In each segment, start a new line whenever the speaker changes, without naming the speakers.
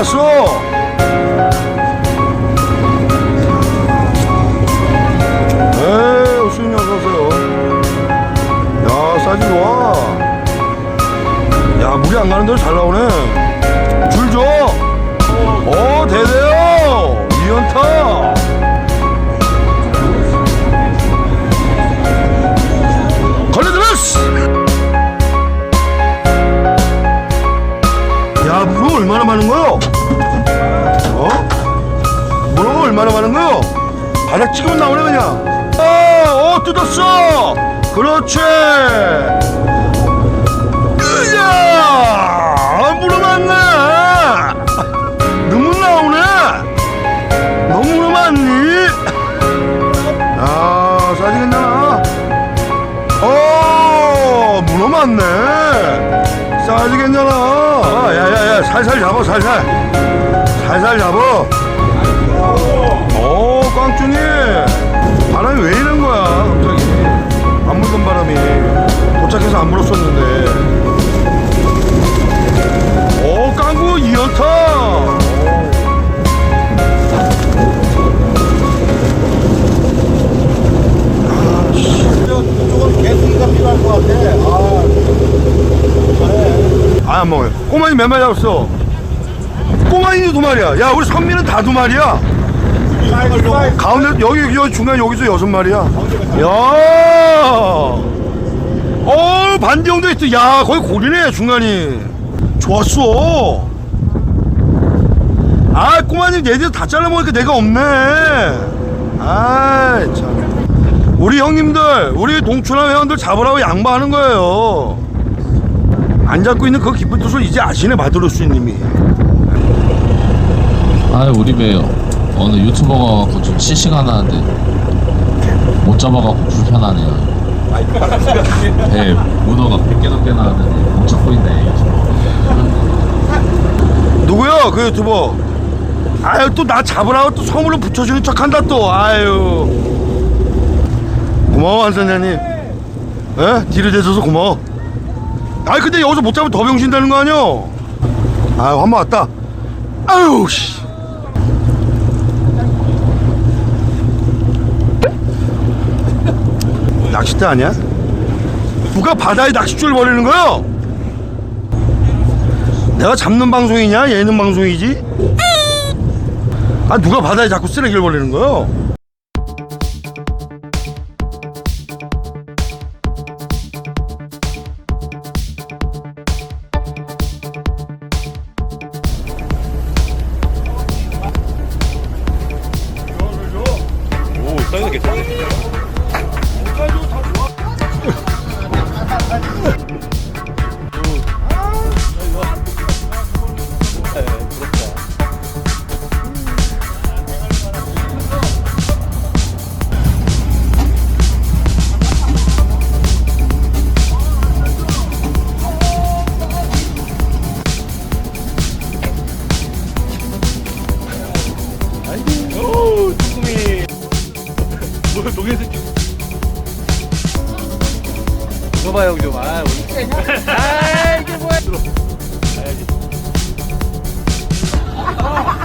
Arrasou! 바닥 찍으면 나오네 그냥. 어, 어 뜯었어. 그렇지. 으야, 물어 많네. 너무 나오네. 너무 물어 많니? 야, 사지 괜찮아. 어, 문어 많네. 싸지 괜찮아. 아, 야, 야, 야, 살살 잡아, 살살. 살살 잡아. 도착해서 안 불었었는데. 오, 깡구 이연타.
이쪽은 개수기가 필요할 것 같아. 아,
아, 안 먹어요. 꼬마니 몇 마리 잡았어? 꼬마니도 두 마리야. 야, 우리 선미는 다 두 마리야. 가운데 여기 여기 중간 여기서 여섯 마리야. 야, 어 반대 형도 있어. 야 거기 고리네 중간이. 좋았어. 아 꼬마님 얘들 다 잘라 먹으니까 내가 없네. 아 참. 우리 형님들, 우리 동춘한 회원들 잡으라고 양보하는 거예요. 안 잡고 있는 그 기쁜 뜻을 이제 아시네 마드로스님이.
아 우리 배 어느 유튜버가 갖고 좀 실시간 하는데 못 잡아갖고 불편하네요. 배 문어가 100개 넘게 나왔는데 못 잡고 있네.
누구야 그 유튜버? 아유 또 나 잡으라고 또 선물로 붙여주는 척한다 또. 아유. 고마워 한 선장님. 에? 뒤를 대줘서 고마워. 아이 근데 여기서 못 잡으면 더 병신되는 거 아니야 아유 한 번 왔다. 아유 씨 낚싯대 아니야? 누가 바다에 낚싯줄을 버리는 거야? 내가 잡는 방송이냐 예능 방송이지? 아 누가 바다에 자꾸 쓰레기를 버리는 거 요?
줘봐 형 좀. 아, 우리. 아, 이게 뭐야? 아,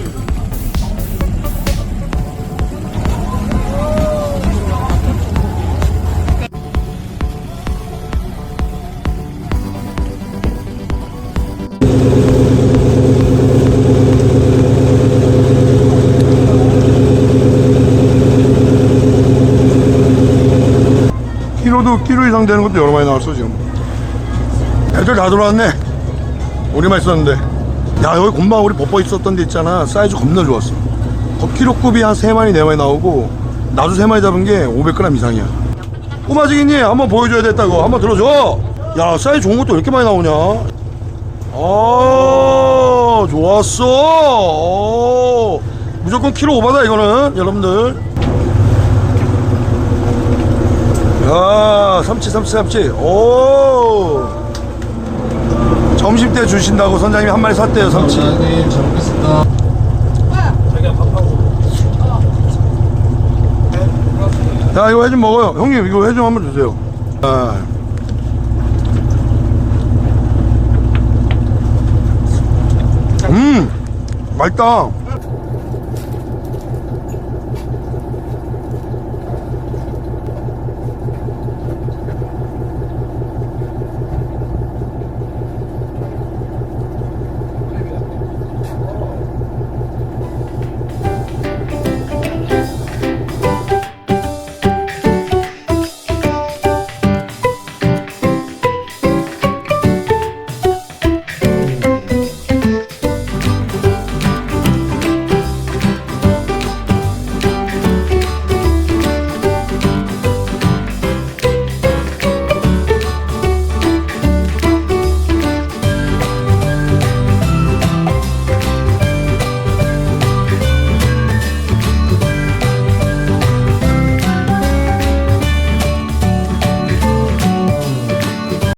키로도 10kg 이상 되는 것도 여러 마리 나왔어 지금. 애들 다 들어왔네. 우리만 있었는데. 야 여기 곰방 우리 버퍼 있었던 데 있잖아. 사이즈 겁나 좋았어. 10kg급이 한 3마리 4마리 나오고 나도 3마리 잡은 게 500g 이상이야. 꼬마지기니 한번 보여줘야 됐다고. 한번 들어줘. 야 사이즈 좋은 것도 왜 이렇게 많이 나오냐? 아 좋았어. 오, 무조건 키로 오바다 이거는 여러분들 야 삼치 삼치 삼치. 오. 점심 때 주신다고 선장님이 한 마리 샀대요 삼치.
사장님 잘 먹겠습니다.
야 이거 회 좀 먹어요. 형님 이거 회 좀 한번 주세요. 아. 음 맛있다